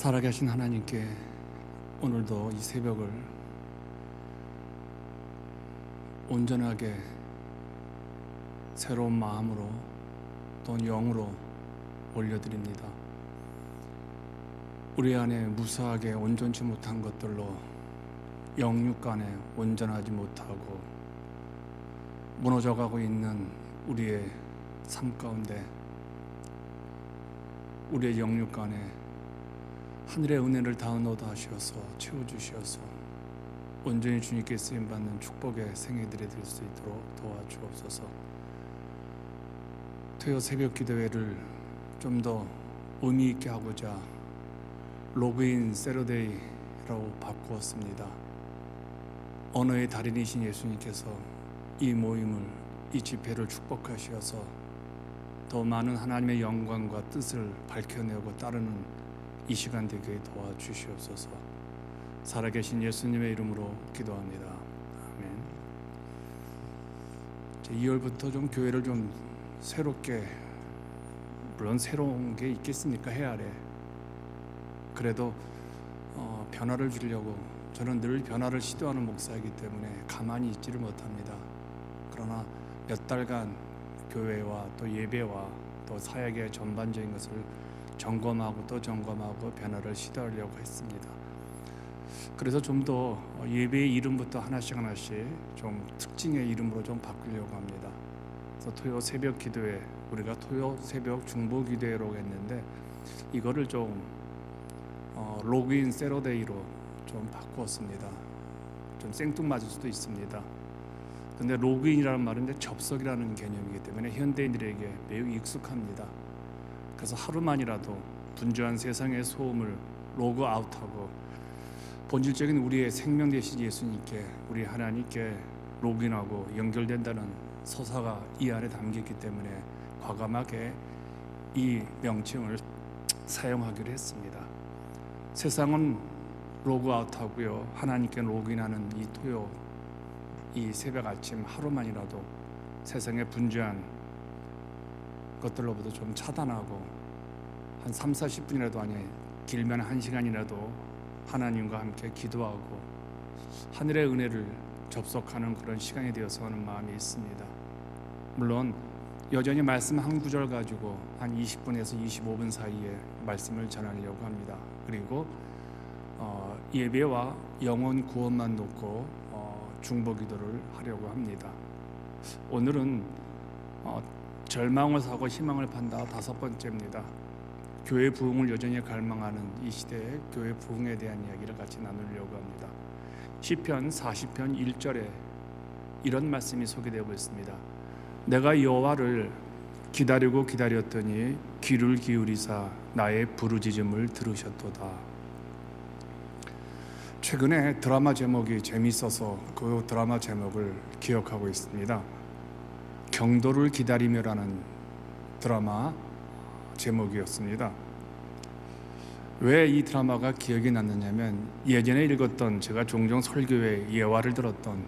살아계신 하나님께 오늘도 이 새벽을 온전하게 새로운 마음으로 또 영으로 올려드립니다. 우리 안에 무사하게 온전치 못한 것들로 영육 간에 온전하지 못하고 무너져가고 있는 우리의 삶 가운데 우리의 영육 간에 하늘의 은혜를 다운로드 하셔서 채워주셔서 온전히 주님께 쓰임 받는 축복의 생애들이 될 수 있도록 도와주옵소서. 토요 새벽 기도회를 좀 더 의미 있게 하고자 로그인 세러데이라고 바꾸었습니다. 언어의 달인이신 예수님께서 이 모임을 이 집회를 축복하시어서 더 많은 하나님의 영광과 뜻을 밝혀내고 따르는 이 시간 되게 도와주시옵소서. 살아계신 예수님의 이름으로 기도합니다. 아멘. 이제 2월부터 좀 교회를 좀 새롭게 물론 새로운 게 있겠습니까 해 아래. 그래도 어, 변화를 주려고 저는 늘 변화를 시도하는 목사이기 때문에 가만히 있지를 못합니다. 그러나 몇 달간 교회와 또 예배와 또 사역의 전반적인 것을 점검하고 또 점검하고 변화를 시도하려고 했습니다. 그래서 좀 더 예배의 이름부터 하나씩 하나씩 좀 특징의 이름으로 좀 바꾸려고 합니다. 그래서 토요 새벽 기도회 우리가 토요 새벽 중보 기도회로 했는데 이거를 좀 어, 로그인 세러데이로 좀 바꾸었습니다. 좀 생뚱맞을 수도 있습니다. 근데 로그인이라는 말은 접속이라는 개념이기 때문에 현대인들에게 매우 익숙합니다. 그래서 하루만이라도 분주한 세상의 소음을 로그 아웃하고 본질적인 우리의 생명 되신 예수님께 우리 하나님께 로그인하고 연결된다는 서사가 이 안에 담겼기 때문에 과감하게 이 명칭을 사용하기로 했습니다. 세상은 로그아웃하고요. 하나님께 로그인하는 이 토요 이 새벽 아침 하루만이라도 세상의 분주한 것들로부터 좀 차단하고 한 3, 40분이라도 아니 길면 1시간이라도 하나님과 함께 기도하고 하늘의 은혜를 접속하는 그런 시간이 되어서 하는 마음이 있습니다. 물론 여전히 말씀 한 구절 가지고 한 20분에서 25분 사이에 말씀을 전하려고 합니다. 그리고 어, 예배와 영혼 구원만 놓고 어, 중보 기도를 하려고 합니다. 오늘은 어, 절망을 사고 희망을 판다 다섯 번째입니다. 교회 부흥을 여전히 갈망하는 이 시대의 교회 부흥에 대한 이야기를 같이 나누려고 합니다. 시편 40편 1절에 이런 말씀이 소개되고 있습니다. 내가 여호와를 기다리고 기다렸더니 귀를 기울이사 나의 부르짖음을 들으셨도다. 최근에 드라마 제목이 재밌어서 그 드라마 제목을 기억하고 있습니다. 경도를 기다리며라는 드라마 제목이었습니다. 왜 이 드라마가 기억이 났느냐면 예전에 읽었던 제가 종종 설교에 예화를 들었던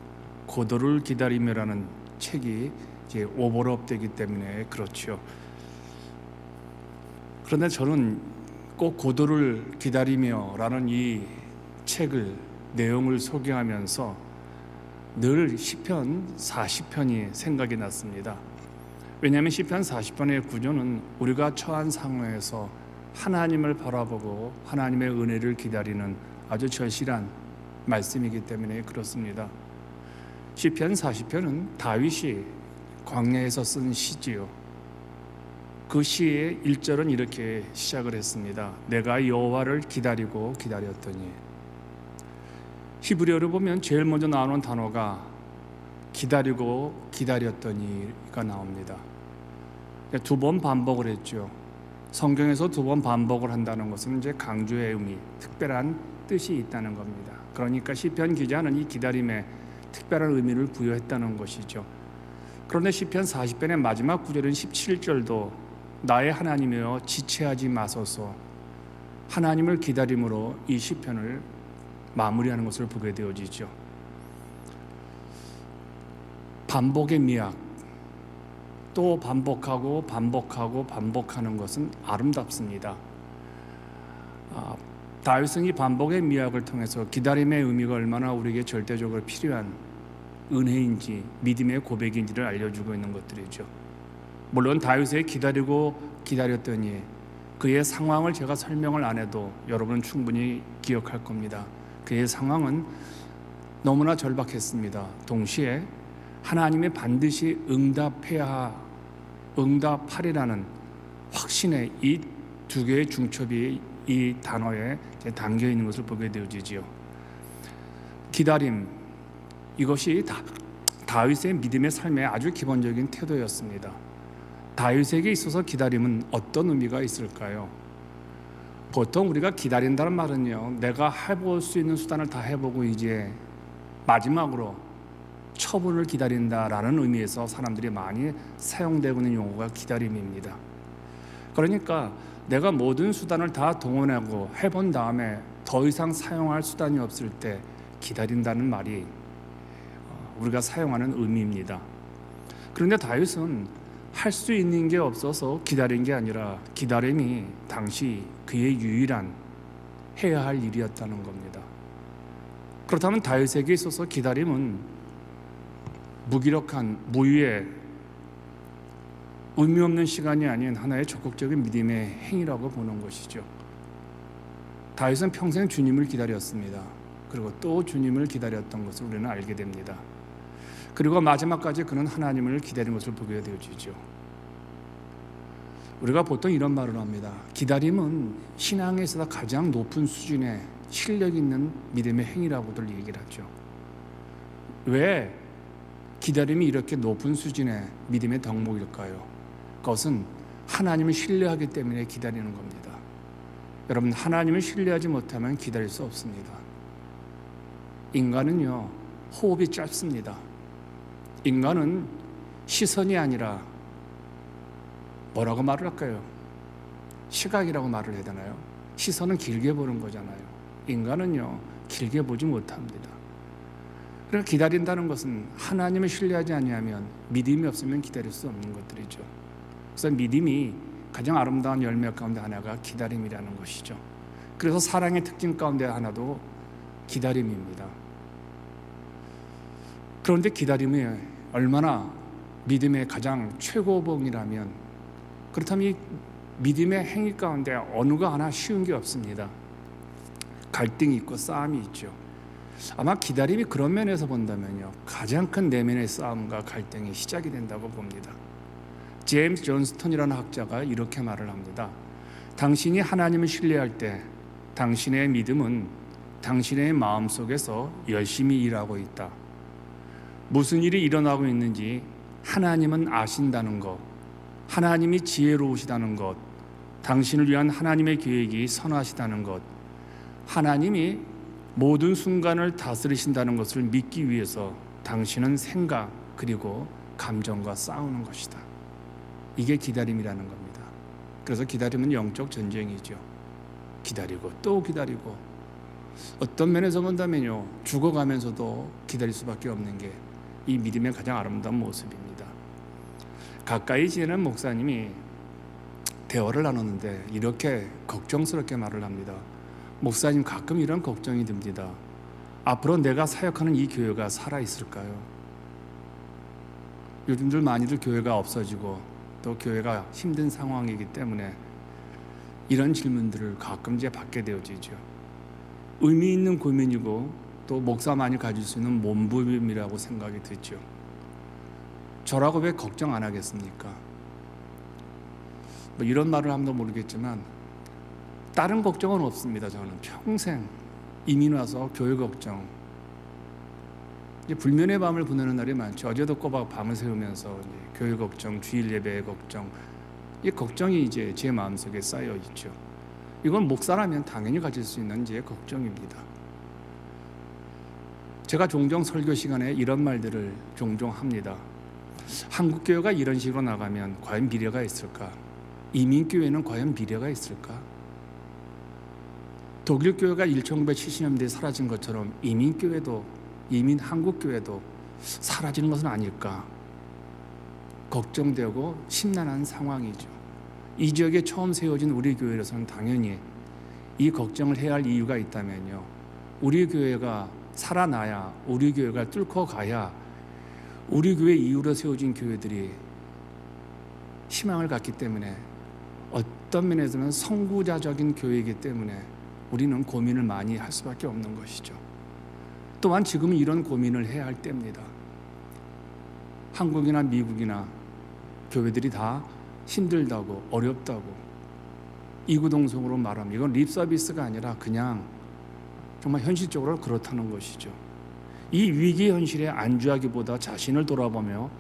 고도를 기다리며라는 책이 이제 오버랩되기 때문에 그렇죠. 그런데 저는 꼭 고도를 기다리며라는 이 책을 내용을 소개하면서 늘 시편 40편이 생각이 났습니다. 왜냐하면 시편 40편의 구조는 우리가 처한 상황에서 하나님을 바라보고 하나님의 은혜를 기다리는 아주 절실한 말씀이기 때문에 그렇습니다. 시편 40편은 다윗이 광야에서 쓴 시지요. 그 시의 1절은 이렇게 시작을 했습니다. 내가 여호와를 기다리고 기다렸더니 히브리어를 보면 제일 먼저 나오는 단어가 기다리고 기다렸더니가 나옵니다. 두 번 반복을 했죠. 성경에서 두 번 반복을 한다는 것은 이제 강조의 의미, 특별한 뜻이 있다는 겁니다. 그러니까 시편 기자는 이 기다림에 특별한 의미를 부여했다는 것이죠. 그런데 시편 40편의 마지막 구절인 17절도 나의 하나님이여 지체하지 마소서 하나님을 기다림으로 이 시편을 마무리하는 것을 보게 되어지죠. 반복의 미학 또 반복하고 반복하고 반복하는 것은 아름답습니다. 아, 다윗은 이 반복의 미학을 통해서 기다림의 의미가 얼마나 우리에게 절대적으로 필요한 은혜인지 믿음의 고백인지를 알려주고 있는 것들이죠. 물론 다윗의 기다리고 기다렸더니 그의 상황을 제가 설명을 안 해도 여러분은 충분히 기억할 겁니다. 그의 상황은 너무나 절박했습니다. 동시에 하나님이 반드시 응답해야 응답하리라는 확신의 이 두 개의 중첩이 이 단어에 담겨 있는 것을 보게 되어지지요. 기다림 이것이 다, 다윗의 믿음의 삶의 아주 기본적인 태도였습니다. 다윗에게 있어서 기다림은 어떤 의미가 있을까요? 보통 우리가 기다린다는 말은요, 내가 해볼 수 있는 수단을 다 해보고 이제 마지막으로 처분을 기다린다라는 의미에서 사람들이 많이 사용되고 있는 용어가 기다림입니다. 그러니까 내가 모든 수단을 다 동원하고 해본 다음에 더 이상 사용할 수단이 없을 때 기다린다는 말이 어, 우리가 사용하는 의미입니다. 그런데 다윗은 할 수 있는 게 없어서 기다린 게 아니라 기다림이 당시 그의 유일한 해야 할 일이었다는 겁니다. 그렇다면 다윗에게 있어서 기다림은 무기력한 무유의 의미 없는 시간이 아닌 하나의 적극적인 믿음의 행위라고 보는 것이죠. 다윗은 평생 주님을 기다렸습니다. 그리고 또 주님을 기다렸던 것을 우리는 알게 됩니다. 그리고 마지막까지 그는 하나님을 기다린 것을 보게 되어지죠. 우리가 보통 이런 말을 합니다. 기다림은 신앙에 있어서 가장 높은 수준의 실력 있는 믿음의 행위라고들 얘기를 하죠. 왜 기다림이 이렇게 높은 수준의 믿음의 덕목일까요? 그것은 하나님을 신뢰하기 때문에 기다리는 겁니다. 여러분 하나님을 신뢰하지 못하면 기다릴 수 없습니다. 인간은요 호흡이 짧습니다. 인간은 시선이 아니라 뭐라고 말을 할까요? 시각이라고 말을 해야 되나요? 시선은 길게 보는 거잖아요. 인간은요 길게 보지 못합니다. 그러니까 기다린다는 것은 하나님을 신뢰하지 아니하면 믿음이 없으면 기다릴 수 없는 것들이죠. 그래서 믿음이 가장 아름다운 열매 가운데 하나가 기다림이라는 것이죠. 그래서 사랑의 특징 가운데 하나도 기다림입니다. 그런데 기다림이 얼마나 믿음의 가장 최고봉이라면 그렇다면 이 믿음의 행위 가운데 어느가 하나 쉬운 게 없습니다. 갈등이 있고 싸움이 있죠. 아마 기다림이 그런 면에서 본다면요 가장 큰 내면의 싸움과 갈등이 시작이 된다고 봅니다. 제임스 존스턴이라는 학자가 이렇게 말을 합니다. 당신이 하나님을 신뢰할 때 당신의 믿음은 당신의 마음 속에서 열심히 일하고 있다. 무슨 일이 일어나고 있는지 하나님은 아신다는 것, 하나님이 지혜로우시다는 것, 당신을 위한 하나님의 계획이 선하시다는 것, 하나님이 모든 순간을 다스리신다는 것을 믿기 위해서 당신은 생각 그리고 감정과 싸우는 것이다. 이게 기다림이라는 겁니다. 그래서 기다림은 영적 전쟁이죠. 기다리고 또 기다리고 어떤 면에서 본다면요 죽어가면서도 기다릴 수밖에 없는 게 이 믿음의 가장 아름다운 모습입니다. 가까이 지내는 목사님이 대화를 나눴는데 이렇게 걱정스럽게 말을 합니다. 목사님 가끔 이런 걱정이 듭니다. 앞으로 내가 사역하는 이 교회가 살아 있을까요? 요즘들 많이들 교회가 없어지고 또 교회가 힘든 상황이기 때문에 이런 질문들을 가끔 이제 받게 되어지죠. 의미 있는 고민이고 또 목사만이 가질 수 있는 몸부림이라고 생각이 들죠. 저라고 왜 걱정 안 하겠습니까? 뭐 이런 말을 하면 모르겠지만 다른 걱정은 없습니다. 저는 평생 이민 와서 교회 걱정. 이제 불면의 밤을 보내는 날이 많죠. 어제도 꼬박 밤을 새우면서 교회 걱정, 주일 예배 걱정. 이 걱정이 이제 제 마음속에 쌓여 있죠. 이건 목사라면 당연히 가질 수 있는 제 걱정입니다. 제가 종종 설교 시간에 이런 말들을 종종 합니다. 한국 교회가 이런 식으로 나가면 과연 미래가 있을까? 이민 교회는 과연 미래가 있을까? 독일 교회가 1970년대에 사라진 것처럼 이민 교회도 이민 한국 교회도 사라지는 것은 아닐까? 걱정되고 심란한 상황이죠. 이 지역에 처음 세워진 우리 교회로서는 당연히 이 걱정을 해야 할 이유가 있다면요. 우리 교회가 살아나야 우리 교회가 뚫고 가야 우리 교회 이후로 세워진 교회들이 희망을 갖기 때문에 어떤 면에서는 선구자적인 교회이기 때문에 우리는 고민을 많이 할 수밖에 없는 것이죠. 또한 지금은 이런 고민을 해야 할 때입니다. 한국이나 미국이나 교회들이 다 힘들다고 어렵다고 이구동성으로 말하면 이건 립 서비스가 아니라 그냥 정말 현실적으로 그렇다는 것이죠. 이 위기 현실에 안주하기보다 자신을 돌아보며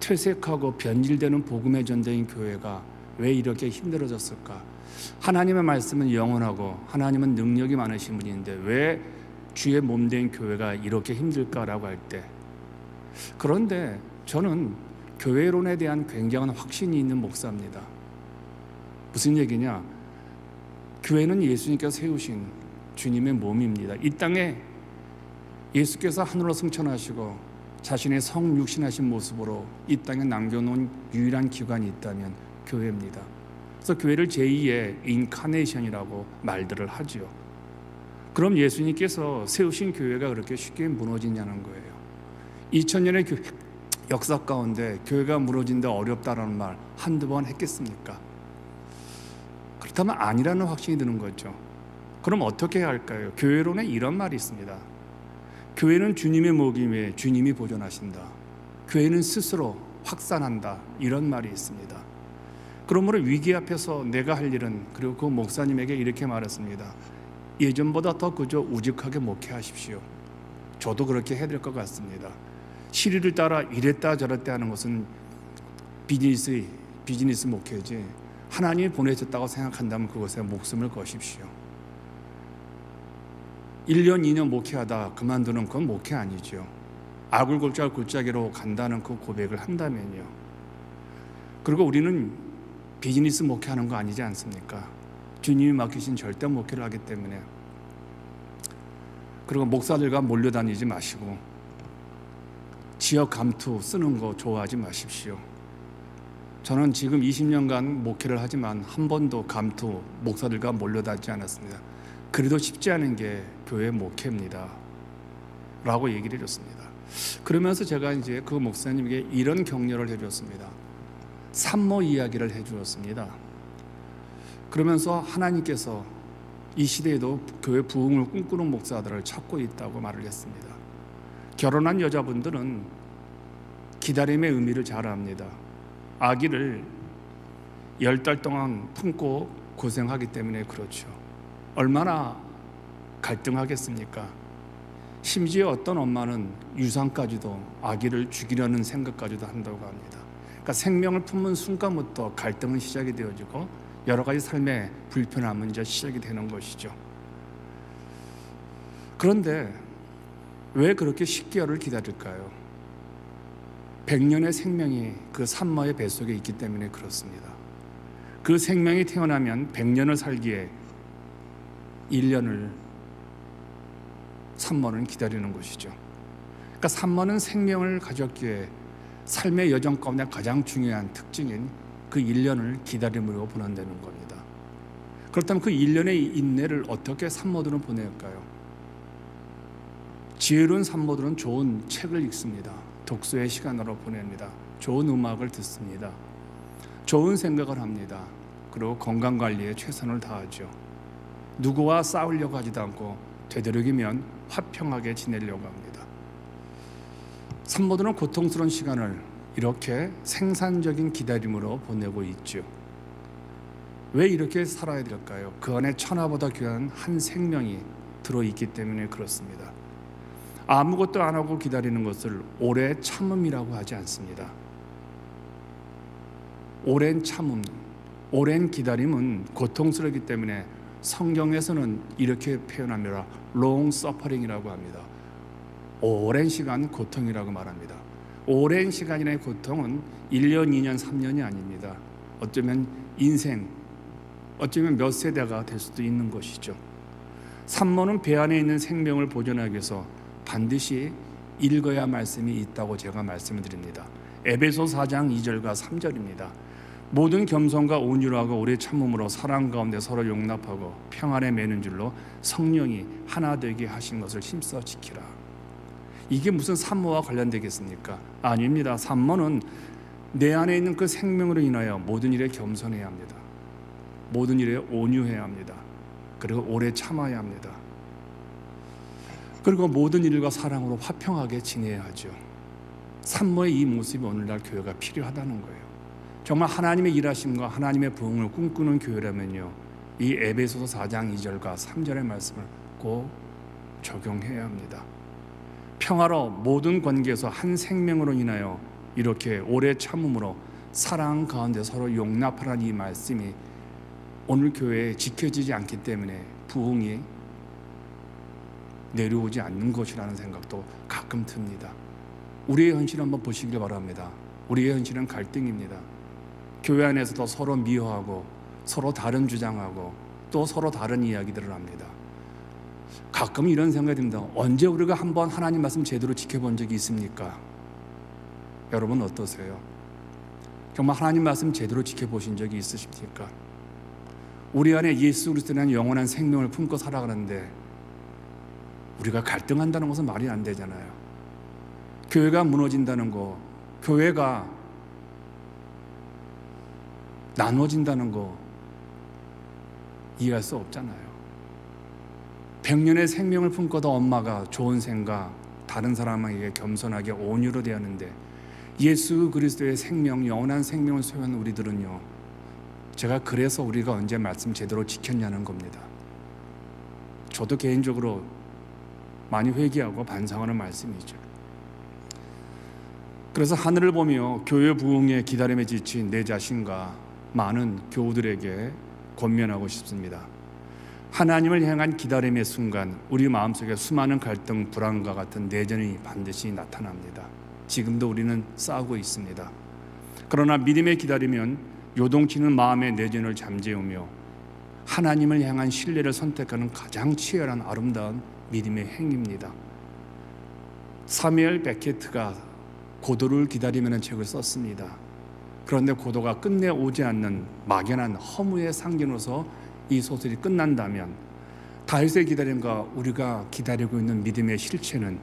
퇴색하고 변질되는 복음의 전대인 교회가 왜 이렇게 힘들어졌을까? 하나님의 말씀은 영원하고 하나님은 능력이 많으신 분인데 왜 주의 몸된 교회가 이렇게 힘들까라고 할 때 그런데 저는 교회론에 대한 굉장한 확신이 있는 목사입니다. 무슨 얘기냐? 교회는 예수님께서 세우신 주님의 몸입니다. 이 땅에 예수께서 하늘로 승천하시고 자신의 성육신하신 모습으로 이 땅에 남겨놓은 유일한 기관이 있다면 교회입니다. 그래서 교회를 제2의 인카네이션이라고 말들을 하지요. 그럼 예수님께서 세우신 교회가 그렇게 쉽게 무너지냐는 거예요. 2000년의 교, 역사 가운데 교회가 무너진다 어렵다라는 말 한두 번 했겠습니까? 그렇다면 아니라는 확신이 드는 거죠. 그럼 어떻게 해야 할까요? 교회론에 이런 말이 있습니다. 교회는 주님의 목임에 주님이 보존하신다. 교회는 스스로 확산한다. 이런 말이 있습니다. 그러므로 위기 앞에서 내가 할 일은 그리고 그 목사님에게 이렇게 말했습니다. 예전보다 더 그저 우직하게 목회하십시오. 저도 그렇게 해야 될 것 같습니다. 시리를 따라 이랬다 저랬다 하는 것은 비즈니스 비즈니스 목회지 하나님이 보내셨다고 생각한다면 그것에 목숨을 거십시오. 1년 2년 목회하다 그만두는 건 목회 아니죠. 아굴골짜 골짜기로 간다는 그 고백을 한다면요. 그리고 우리는 비즈니스 목회하는 거 아니지 않습니까? 주님이 맡기신 절대 목회를 하기 때문에 그리고 목사들과 몰려다니지 마시고 지역 감투 쓰는 거 좋아하지 마십시오. 저는 지금 20년간 목회를 하지만 한 번도 감투 목사들과 몰려다니지 않았습니다. 그래도 쉽지 않은 게 교회 목회입니다. 라고 얘기를 해줬습니다. 그러면서 제가 이제 그 목사님에게 이런 격려를 해줬습니다. 산모 이야기를 해주었습니다. 그러면서 하나님께서 이 시대에도 교회 부흥을 꿈꾸는 목사들을 찾고 있다고 말을 했습니다. 결혼한 여자분들은 기다림의 의미를 잘 압니다. 아기를 열 달 동안 품고 고생하기 때문에 그렇죠. 얼마나 갈등하겠습니까? 심지어 어떤 엄마는 유산까지도 아기를 죽이려는 생각까지도 한다고 합니다. 그러니까 생명을 품은 순간부터 갈등은 시작이 되어지고 여러 가지 삶의 불편함은 이제 시작이 되는 것이죠. 그런데 왜 그렇게 10개월을 기다릴까요? 100년의 생명이 그 산모의 뱃속에 있기 때문에 그렇습니다. 그 생명이 태어나면 100년을 살기에 1년을 산모는 기다리는 것이죠. 그러니까 산모는 생명을 가졌기에 삶의 여정 가운데 가장 중요한 특징인 그 1년을 기다림으로 보낸다는 겁니다. 그렇다면 그 1년의 인내를 어떻게 산모들은 보낼까요? 지혜로운 산모들은 좋은 책을 읽습니다. 독서의 시간으로 보냅니다. 좋은 음악을 듣습니다. 좋은 생각을 합니다. 그리고 건강 관리에 최선을 다하죠. 누구와 싸우려고 하지도 않고 되도록이면 화평하게 지내려고 합니다. 산모들은 고통스러운 시간을 이렇게 생산적인 기다림으로 보내고 있죠. 왜 이렇게 살아야 될까요? 그 안에 천하보다 귀한 한 생명이 들어 있기 때문에 그렇습니다. 아무것도 안 하고 기다리는 것을 오래 참음이라고 하지 않습니다. 오랜 참음, 오랜 기다림은 고통스럽기 때문에 성경에서는 이렇게 표현합니다. long suffering이라고 합니다. 오랜 시간 고통이라고 말합니다. 오랜 시간이라의 고통은 1년, 2년, 3년이 아닙니다. 어쩌면 인생, 어쩌면 몇 세대가 될 수도 있는 것이죠. 산모는 배 안에 있는 생명을 보존하기 위해서 반드시 읽어야 말씀이 있다고 제가 말씀을 드립니다. 에베소 4장 2절과 3절입니다. 모든 겸손과 온유로 하고 오래 참음으로 사랑 가운데 서로 용납하고 평안에 매는 줄로 성령이 하나 되게 하신 것을 힘써 지키라. 이게 무슨 산모와 관련되겠습니까? 아닙니다. 산모는 내 안에 있는 그 생명으로 인하여 모든 일에 겸손해야 합니다. 모든 일에 온유해야 합니다. 그리고 오래 참아야 합니다. 그리고 모든 일과 사랑으로 화평하게 지내야 하죠. 산모의 이 모습이 오늘날 교회가 필요하다는 거예요. 정말 하나님의 일하심과 하나님의 부흥을 꿈꾸는 교회라면요. 이 에베소서 4장 2절과 3절의 말씀을 꼭 적용해야 합니다. 평화로 모든 관계에서 한 생명으로 인하여 이렇게 오래 참음으로 사랑 가운데 서로 용납하라는 이 말씀이 오늘 교회에 지켜지지 않기 때문에 부흥이 내려오지 않는 것이라는 생각도 가끔 듭니다. 우리의 현실 한번 보시길 바랍니다. 우리의 현실은 갈등입니다. 교회 안에서도 서로 미워하고 서로 다른 주장하고 또 서로 다른 이야기들을 합니다. 가끔 이런 생각이 듭니다. 언제 우리가 한번 하나님 말씀 제대로 지켜본 적이 있습니까? 여러분 어떠세요? 정말 하나님 말씀 제대로 지켜보신 적이 있으십니까? 우리 안에 예수 그리스도라는 영원한 생명을 품고 살아가는데 우리가 갈등한다는 것은 말이 안 되잖아요. 교회가 무너진다는 거, 교회가 나눠진다는 거 이해할 수 없잖아요. 백년의 생명을 품고도 엄마가 좋은 생각, 다른 사람에게 겸손하게 온유로 대하는데 예수 그리스도의 생명, 영원한 생명을 소유한 우리들은요. 제가 그래서 우리가 언제 말씀 제대로 지켰냐는 겁니다. 저도 개인적으로 많이 회개하고 반성하는 말씀이죠. 그래서 하늘을 보며 교회 부흥에 기다림에 지친 내 자신과 많은 교우들에게 권면하고 싶습니다. 하나님을 향한 기다림의 순간 우리 마음속에 수많은 갈등, 불안과 같은 내전이 반드시 나타납니다. 지금도 우리는 싸우고 있습니다. 그러나 믿음에 기다리면 요동치는 마음의 내전을 잠재우며 하나님을 향한 신뢰를 선택하는 가장 치열한 아름다운 믿음의 행위입니다. 사무엘 베케트가 고도를 기다리면 책을 썼습니다. 그런데 고도가 끝내 오지 않는 막연한 허무의 상징으로서 이 소설이 끝난다면 다윗의 기다림과 우리가 기다리고 있는 믿음의 실체는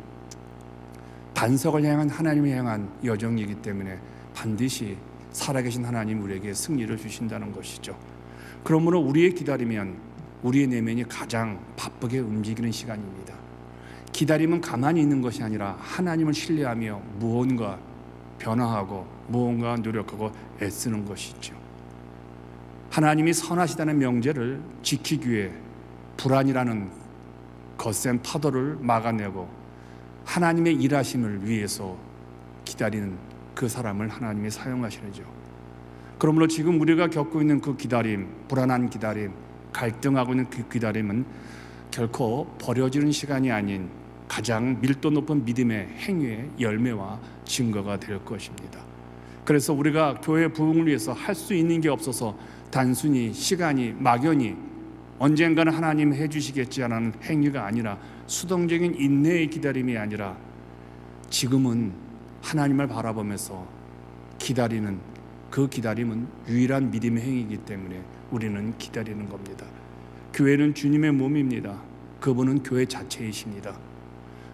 반석을 향한 하나님을 향한 여정이기 때문에 반드시 살아계신 하나님 우리에게 승리를 주신다는 것이죠. 그러므로 우리의 기다리면 우리의 내면이 가장 바쁘게 움직이는 시간입니다. 기다림은 가만히 있는 것이 아니라 하나님을 신뢰하며 무언가 변화하고 무언가 노력하고 애쓰는 것이죠. 하나님이 선하시다는 명제를 지키기 위해 불안이라는 거센 파도를 막아내고 하나님의 일하심을 위해서 기다리는 그 사람을 하나님이 사용하시는죠. 그러므로 지금 우리가 겪고 있는 그 기다림, 불안한 기다림, 갈등하고 있는 그 기다림은 결코 버려지는 시간이 아닌 가장 밀도 높은 믿음의 행위의 열매와 증거가 될 것입니다. 그래서 우리가 교회 부흥을 위해서 할 수 있는 게 없어서 단순히 시간이 막연히 언젠가는 하나님 해주시겠지라는 행위가 아니라 수동적인 인내의 기다림이 아니라 지금은 하나님을 바라보면서 기다리는 그 기다림은 유일한 믿음의 행위이기 때문에 우리는 기다리는 겁니다. 교회는 주님의 몸입니다. 그분은 교회 자체이십니다.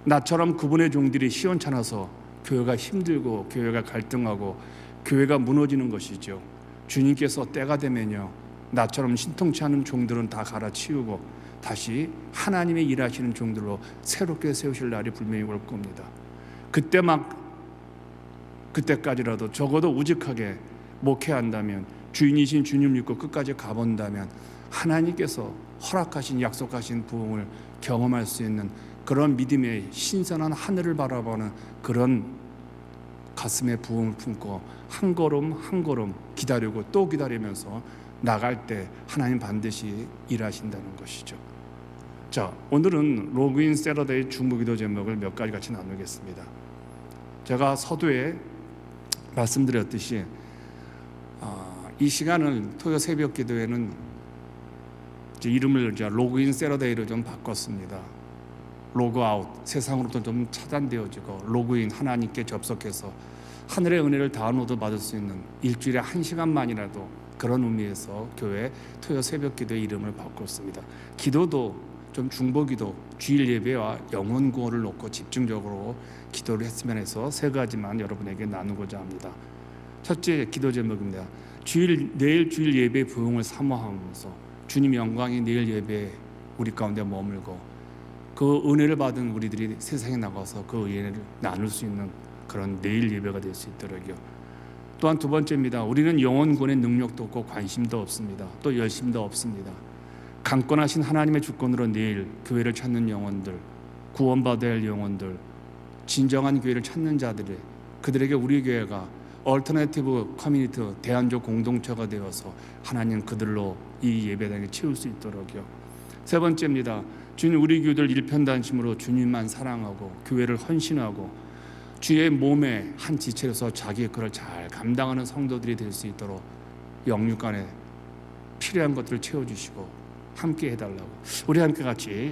나처럼 그분의 종들이 시원찮아서 교회가 힘들고 교회가 갈등하고 교회가 무너지는 것이죠. 주님께서 때가 되면요. 나처럼 신통치 않은 종들은 다 갈아치우고 다시 하나님의 일하시는 종들로 새롭게 세우실 날이 분명히 올 겁니다. 그때 막 그때까지라도 적어도 우직하게 목회한다면 주인이신 주님 믿고 끝까지 가본다면 하나님께서 허락하신 약속하신 부흥을 경험할 수 있는 그런 믿음의 신선한 하늘을 바라보는 그런 가슴의 부흥을 품고 한 걸음 한 걸음 기다리고 또 기다리면서 나갈 때 하나님 반드시 일하신다는 것이죠. 자, 오늘은 로그인 세러데이 중보기도 제목을 몇 가지 같이 나누겠습니다. 제가 서두에 말씀드렸듯이 어, 이 시간을 토요 새벽 기도회는 이제 이름을 로그인 세러데이로 좀 바꿨습니다. 로그아웃 세상으로부터 좀 차단되어지고 로그인 하나님께 접속해서 하늘의 은혜를 다운로드 받을 수 있는 일주일에 한 시간만이라도 그런 의미에서 교회 토요 새벽 기도의 이름을 바꿨습니다. 기도도 좀 중보기도 주일 예배와 영혼 구원을 놓고 집중적으로 기도를 했으면 해서 세 가지만 여러분에게 나누고자 합니다. 첫째 기도 제목입니다. 주일 내일 주일 예배 부흥을 사모하면서 주님 영광이 내일 예배 우리 가운데 머물고 그 은혜를 받은 우리들이 세상에 나가서 그 은혜를 나눌 수 있는 그런 내일 예배가 될 수 있도록요. 또한 두 번째입니다. 우리는 영혼군의 능력도 없고 관심도 없습니다. 또 열심도 없습니다. 강권하신 하나님의 주권으로 내일 교회를 찾는 영혼들, 구원받아야 할 영혼들, 진정한 교회를 찾는 자들이 그들에게 우리 교회가 얼터네티브 커뮤니티 대안적 공동체가 되어서 하나님 그들로 이 예배당에 채울 수 있도록요. 세 번째입니다. 주님 우리 교들 일편단심으로 주님만 사랑하고 교회를 헌신하고 주의 몸의 한 지체로서 자기의 그를 잘 감당하는 성도들이 될 수 있도록 영육간에 필요한 것들을 채워주시고 함께 해달라고. 우리 함께 같이